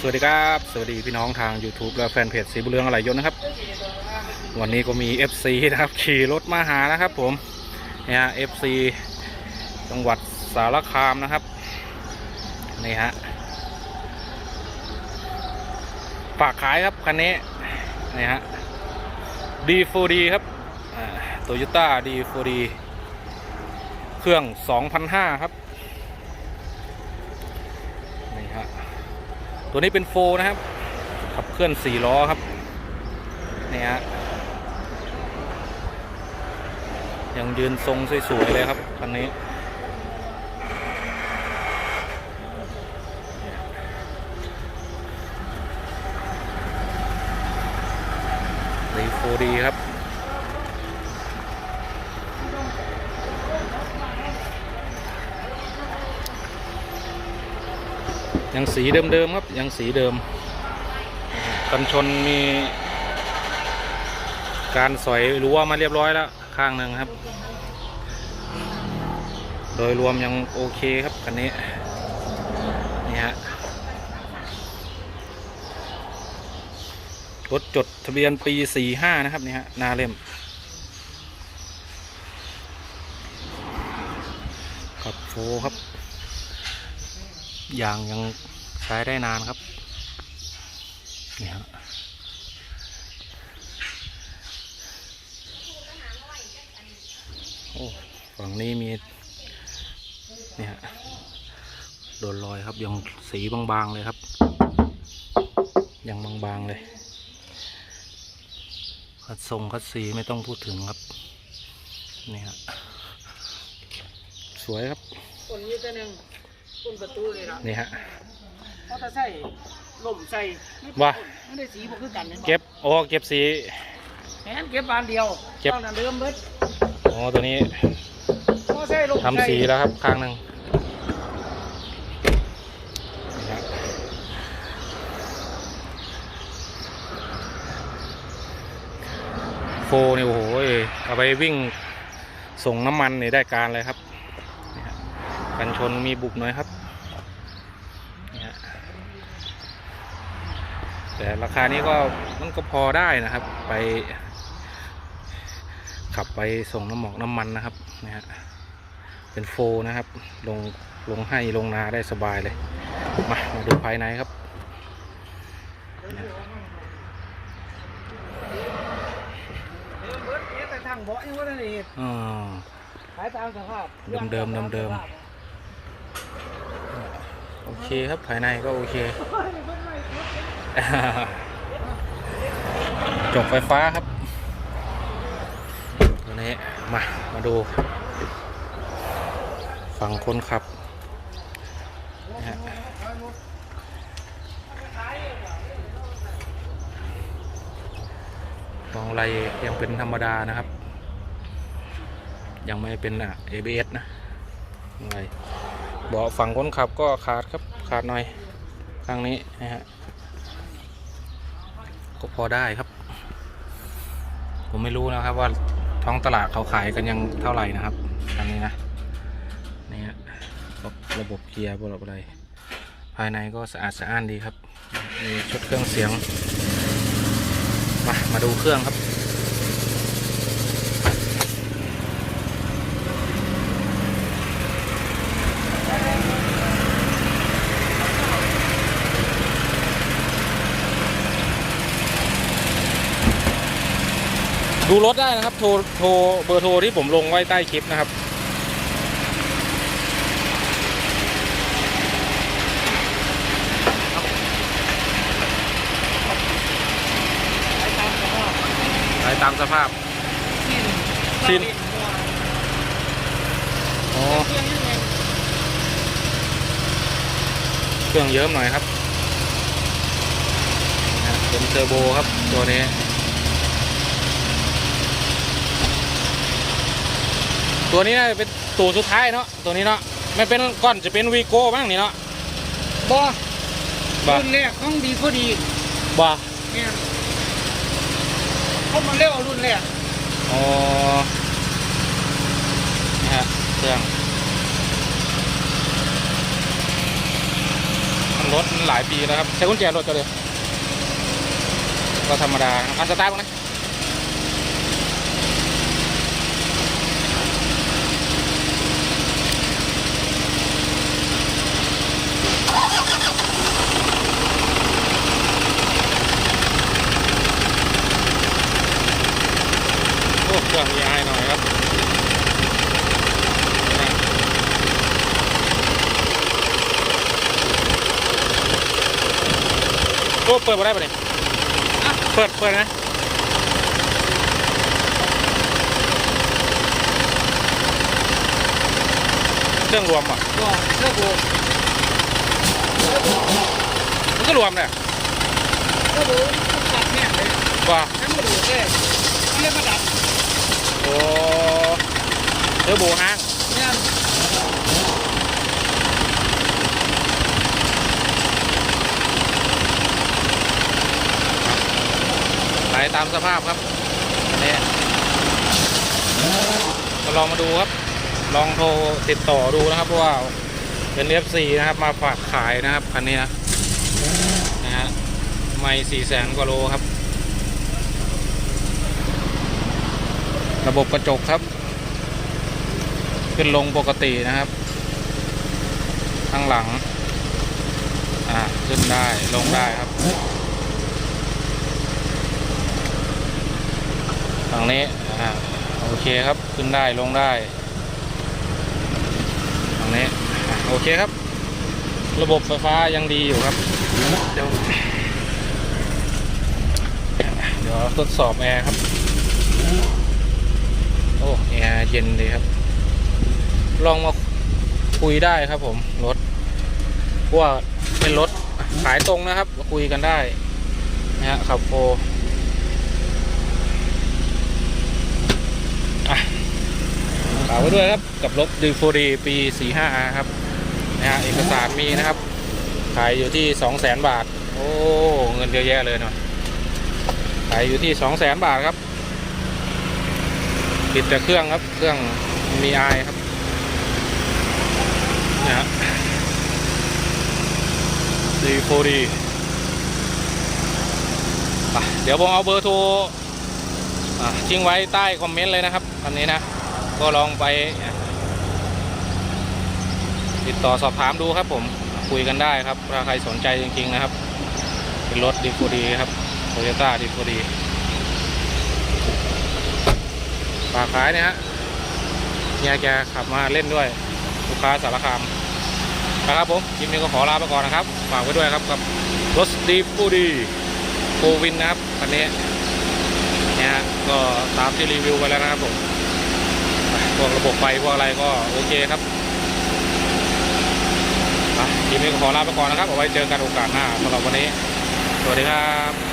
สวัสดีครับ สวัสดีพี่น้องทาง YouTube และแฟนเพจสีบุเรืองอะไรยนนะครับ วันนี้ก็มี FC นะครับ ขี่รถมาหานะครับ ผมเนี่ย FC จังหวัดสารคามนะครับนี่ฮะฝากขายครับคันนี้นี่ฮะ D4D ครับโตโยต้า D4D เครื่อง 2,500 ครับ นี่ฮะ ตัวนี้เป็นโฟร์นะครับ ขับเคลื่อนสี่ล้อครับนี่ฮะยังยืนทรงสวยๆเลยครับคันนี้รีโฟดีครับ ยังสีเดิมๆครับยังสีเดิม กันชนมี การสอยรั้วมาเรียบร้อยแล้วข้างหนึ่งครับ โดยรวมยังโอเคครับคันนี้นี่ฮะรถจดทะเบียนปี 45 นะครับนี่ฮะหนาเล่มขับโฟครับ ยางยังใช้ได้นานครับนี่ฮะโอ้ฝั่งนี้มีเนี่ยโดนรอยครับยังสีบางๆเลยครับ ยังบางๆเลยคัดทรงคัดสีไม่ต้องพูดถึงครับนี่ฮะสวยครับคนนี้ตัวหนึ่ง คนประตูเลยนะนี่ฮะ เพราะถ้าใส่ล่มใส่ไม่ว่า ไม่ได้สีบ่คือกันห็นบ่เก็บโอ้เก็บสี แหนเก็บบานเดียวเก็บท่านั้นเดิมเบิดอ๋อตัวนี้พอใส่ล่มทำสีแล้วครับข้างหนึ่งนี่ฮะโฟนี่โอ้โหเอาไปวิ่งส่งน้ำมันนี่ได้การเลยครับนี่ฮะกันชนมีบุบหน่อยครับนี่ฮะ แต่ราคานี้ก็มันก็พอได้นะครับ ไป ขับไปส่งน้ำหมอกน้ำมันนะครับนะฮะเป็นโฟร์นะครับ ลงลงให้ลงนาได้สบายเลย มามาดูภายในครับเดิมเบิดเอ๊ะแต่ทางเบาะยังว่าได้เฮ็ดอ่าขายตามสภาพเดิมๆเดิมโอเคครับภายในก็โอเค จบไฟฟ้าครับตัวนี้มา มาดู ฝั่งคนขับมองไรยังเป็นธรรมดานะครับ ยังไม่เป็นอะ ABS นะอะไรเบาะฝั่งคนขับก็ขาดครับขาดหน่อย ข้างนี้นะฮะ ก็พอได้ครับ ผมไม่รู้นะครับว่าท้องตลาดเขาขายกันยังเท่าไหร่นะครับอันนี้นะนี่ฮะระบบเกียร์ระบบอะไรภายในก็สะอาดสะอ้านดีครับมีชุดเครื่องเสียง มา มาดูเครื่องครับ ดูรถได้นะครับ โทรโทรเบอร์โทรที่ผมลงไว้ใต้คลิปนะครับขายตามสภาพไปตามสภาพสิ้นสิ้น อ๋อเครื่องยังไงเครื่องเยิ้มหน่อยครับนะฮะเป็นเทอร์โบครับตัวนี้ ตัวนี้น่าจะเป็นตัวสุดท้ายเนาะตัวนี้เนาะไม่เป็นก้อนจะเป็นวีโก้บ้างนี่เนาะบ่บ่รุ่นแรกของดีพอดีบ่เนี่ยเขามาเร็วรุ่นแรกอ๋อนี่ฮะเครื่องมรถมันหลายปีแล้วครับใช้กุญแจรถก็เลยก็ธรรมดาอันสตาร์ทบ้างนะโอ้เครื่องมีไอหน่อยครับนะโอ้ เปิดมาได้ปะเนี่ยเปิดเปิดนะเครื่องรวมอะก็เสื้อโบมันก็รวมเลยเสื้อโบตัดเนี่ยเลยว่าทั้งหมดเลยเรียกมาดับโอ้เทอร์โบห้าง เนี่ย ไหล ตามสภาพครับอันนี้ก็ลองมาดูครับ ลองโทรติดต่อดูนะครับเพราะว่าเป็น F4 นะครับมาฝากขายนะครับคันนี้นะนะฮะไม่สี่แสนกว่าโลครับ ระบบกระจกครับ ขึ้นลงปกตินะครับ ข้างหลัง อ่า ขึ้นได้ลงได้ครับ ฝั่งนี้อ่าโอเคครับขึ้นได้ลงได้ฝั่งนี้โอเคครับ ระบบไฟฟ้ายังดีอยู่ครับเดี๋ยวเดี๋ยวทดสอบแอร์ครับ โอ้แอร์เย็นดีครับ ลองมาคุยได้ครับผมรถเพราะว่าเป็นรถขายตรงนะครับ คุยกันได้นะฮะขับโฟอะฝากไว้ด้วยครับกับรถดีโฟดีปี 45ครับนะฮะเอกสารมีนะครับขายอยู่ที่ 200,000 บาท โอ้เงินเยอะแยะเลยเนาะขายอยู่ที่ 200,000 บาทครับติดแต่เครื่องครับเครื่องมีไอายครับนี่ยฮะดีโฟดีเดี๋ยวผมเอาเบอร์โทรทิ้งไว้ใต้คอมเมนต์เลยนะครับอันนี้นะ ก็ลองไป ติดต่อสอบถามดูครับผมคุยกันได้ครับถ้าใครสนใจจริง ๆ นะครับ เป็นรถดีโฟดีครับโตโยต้าดีโฟดีฝากขายเนี่ยฮะเฮียแกขับมาเล่นด้วยลูกค้าสารคามนะครับผมคลิปนี้ก็ขอลาไปก่อนนะครับ ฝากไว้ด้วยครับกับรถดีฟูดีโฟวินนะครับคันนี้เนี่ยก็ตามที่รีวิวไปแล้วนะครับผม พวกระบบไฟพวกอะไรก็โอเคครับทีนี้ก็ขอลาไปก่อนนะครับ เอาไว้เจอกันโอกาสหน้าสำหรับวันนี้ สวัสดีครับ